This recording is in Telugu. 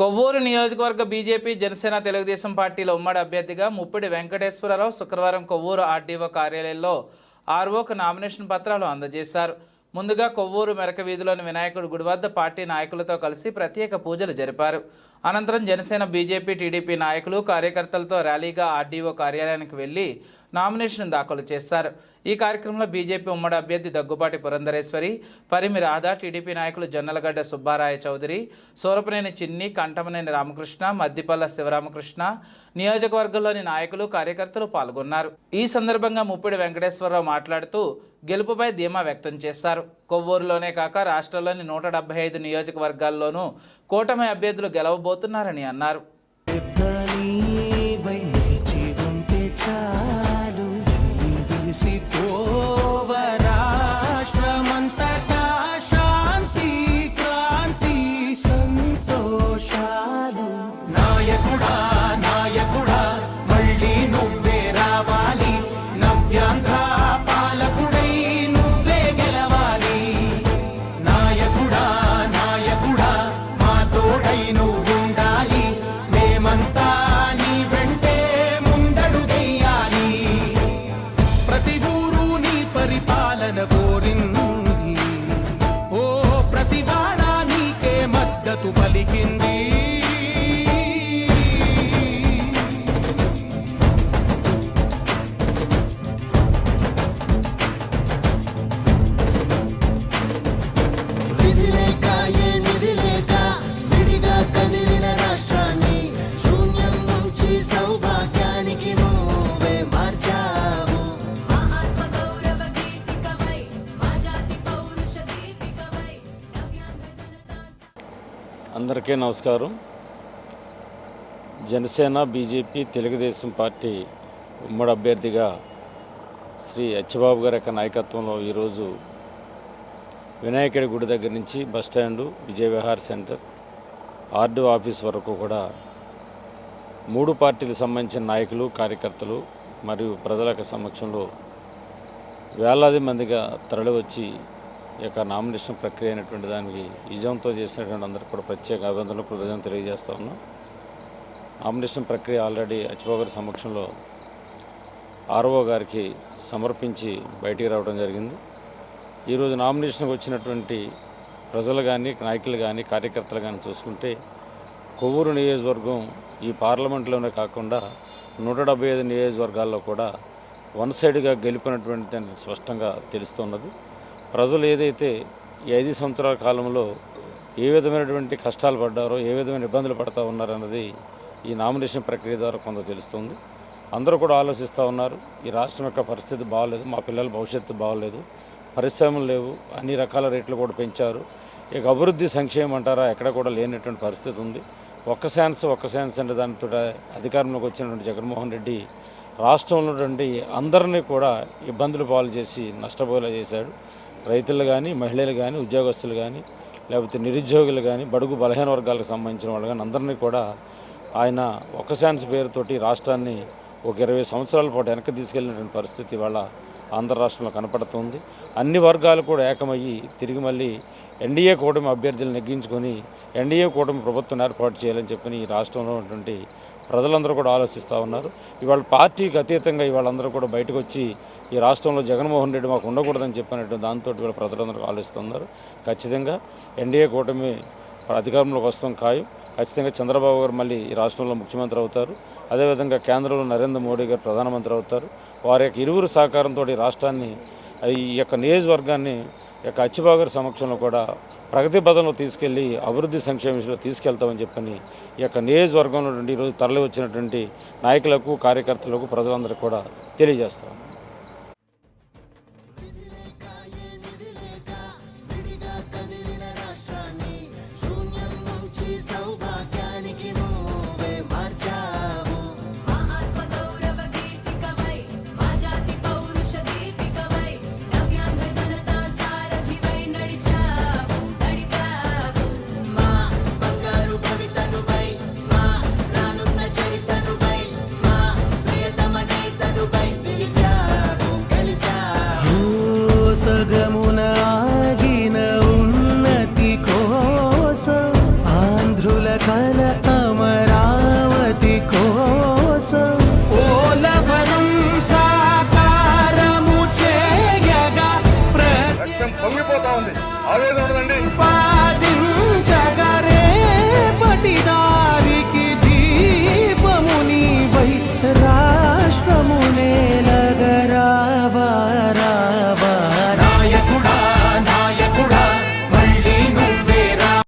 కొవ్వూరు నియోజకవర్గ బీజేపీ జనసేన తెలుగుదేశం పార్టీల ఉమ్మడి అభ్యర్థిగా ముప్పిడి వెంకటేశ్వరరావు శుక్రవారం కొవ్వూరు ఆర్డీఓ కార్యాలయంలో ఆర్ఓకు నామినేషన్ పత్రాలు అందజేశారు. ముందుగా కొవ్వూరు మెరక వీధిలోని వినాయకుడి గుడి వద్ద పార్టీ నాయకులతో కలిసి ప్రత్యేక పూజలు జరిపారు. అనంతరం జనసేన బీజేపీ టీడీపీ నాయకులు కార్యకర్తలతో ర్యాలీగా ఆర్డీఓ కార్యాలయానికి వెళ్ళి నామినేషన్ దాఖలు చేశారు. ఈ కార్యక్రమంలో బీజేపీ ఉమ్మడి అభ్యర్థి దగ్గుబాటి పురంధరేశ్వరి పరిమి రాధా టీడీపీ నాయకులు జొన్నలగడ్డ సుబ్బారాయ చౌదరి సూరపనేని చిన్ని కంటమనేని రామకృష్ణ మద్దిపల్ల శివరామకృష్ణ నియోజకవర్గంలోని నాయకులు కార్యకర్తలు పాల్గొన్నారు. ఈ సందర్భంగా ముప్పిడి వెంకటేశ్వరరావు మాట్లాడుతూ గెలుపుపై ధీమా వ్యక్తం చేశారు. కొవ్వూరులోనే కాక రాష్ట్రంలోని నూట డెబ్బై ఐదు నియోజకవర్గాల్లోనూ కూటమి అభ్యర్థులు గెలవబోతున్నారని అన్నారు. నీవై తోడై నువ్వుండాలి. మేమంతా నీ వెంటే ముందడుగెయ్యాలి ప్రతి ఊరు నీ పరిపాలన అందరికీ నమస్కారం. జనసేన బీజేపీ తెలుగుదేశం పార్టీ ఉమ్మడి అభ్యర్థిగా శ్రీ అచ్చబాబు గారి యొక్క నాయకత్వంలో ఈరోజు వినాయకుడి గుడి దగ్గర నుంచి bus stand Vijaya Vihar centre RD office వరకు కూడా మూడు పార్టీలకు సంబంధించిన నాయకులు కార్యకర్తలు మరియు ప్రజల సమక్షంలో వేలాది మందిగా తరలివచ్చి యొక్క నామినేషన్ ప్రక్రియ అయినటువంటి దానికి విజయంతో చేసినటువంటి అందరికీ కూడా ప్రత్యేక అభినందనలు కృతజ్ఞతలు తెలియజేస్తా ఉన్నాం. నామినేషన్ ప్రక్రియ ఆల్రెడీ అచ్చిబాబు గారి సమక్షంలో ఆర్ఓ గారికి సమర్పించి బయటికి రావడం జరిగింది. ఈరోజు నామినేషన్కి వచ్చినటువంటి ప్రజలు కానీ నాయకులు కానీ కార్యకర్తలు కానీ చూసుకుంటే కొవ్వూరు నియోజకవర్గం ఈ పార్లమెంట్లోనే కాకుండా నూట డెబ్బై ఐదు నియోజకవర్గాల్లో కూడా వన్ సైడ్గా గెలిపినటువంటి దాన్ని స్పష్టంగా తెలుస్తున్నది ప్రజలు ఏదైతే ఈ ఐదు సంవత్సరాల కాలంలో ఏ విధమైనటువంటి కష్టాలు పడ్డారో ఏ విధమైన ఇబ్బందులు పడతా ఉన్నారన్నది ఈ నామినేషన్ ప్రక్రియ ద్వారా కొంత తెలుస్తుంది. అందరూ కూడా ఆలోచిస్తూ ఉన్నారు ఈ రాష్ట్రం యొక్క పరిస్థితి బాగాలేదు మా పిల్లల భవిష్యత్తు బాగలేదు పరిశ్రమలు లేవు అన్ని రకాల రేట్లు కూడా పెంచారు. ఇక అభివృద్ధి సంక్షేమం అంటారా ఎక్కడ కూడా లేనటువంటి పరిస్థితి ఉంది. ఒక్క ఛాన్స్ ఒక్క ఛాన్స్ అంటే దానితో అధికారంలోకి వచ్చినటువంటి జగన్మోహన్ రెడ్డి రాష్ట్రంలో ఉన్నటువంటి అందరినీ కూడా ఇబ్బందులు పాలు చేసి నష్టపోయేలా చేశాడు. రైతులు కానీ మహిళలు కానీ ఉద్యోగస్తులు కానీ లేకపోతే నిరుద్యోగులు కానీ బడుగు బలహీన వర్గాలకు సంబంధించిన వాళ్ళు కానీ అందరినీ కూడా ఆయన ఒక్క ఛాన్స్ పేరుతోటి రాష్ట్రాన్ని ఒక ఇరవై సంవత్సరాల పాటు వెనక్కి తీసుకెళ్ళినటువంటి పరిస్థితి వాళ్ళ ఆంధ్ర రాష్ట్రంలో కనపడుతుంది. అన్ని వర్గాలు కూడా ఏకమయ్యి తిరిగి మళ్ళీ ఎన్డీఏ కూటమి అభ్యర్థులు నెగ్గించుకొని ఎన్డీఏ కూటమి ప్రభుత్వం ఏర్పాటు చేయాలని చెప్పని ఈ రాష్ట్రంలో ఉన్నటువంటి ప్రజలందరూ కూడా ఆలోచిస్తూ ఉన్నారు. ఇవాళ పార్టీకి అతీతంగా ఇవాళందరూ కూడా బయటకు వచ్చి ఈ రాష్ట్రంలో జగన్మోహన్ రెడ్డి మాకు ఉండకూడదని చెప్పినట్టు దాంతో ఇవాళ ప్రజలందరూ ఆలోచిస్తున్నారు. ఖచ్చితంగా ఎన్డీఏ కూటమి అధికారంలోకి వస్తాం ఖాయం. ఖచ్చితంగా చంద్రబాబు గారు మళ్ళీ ఈ రాష్ట్రంలో ముఖ్యమంత్రి అవుతారు. అదేవిధంగా కేంద్రంలో నరేంద్ర మోడీ గారు ప్రధానమంత్రి అవుతారు. వారి యొక్క ఇరువురు సహకారంతో ఈ రాష్ట్రాన్ని ఈ యొక్క నియోజకవర్గాన్ని యొక్క అచ్చిబాబు గారి సమక్షంలో కూడా ప్రగతి పదంలో తీసుకెళ్ళి అభివృద్ధి సంక్షేమ విషయంలో తీసుకెళ్తామని చెప్పని ఈ యొక్క నియోజకవర్గంలో నుండి ఈరోజు తరలి వచ్చినటువంటి నాయకులకు కార్యకర్తలకు ప్రజలందరికీ కూడా తెలియజేస్తాం పొంగిపోతా ఉంది. ఆవేదన ఉండదండి.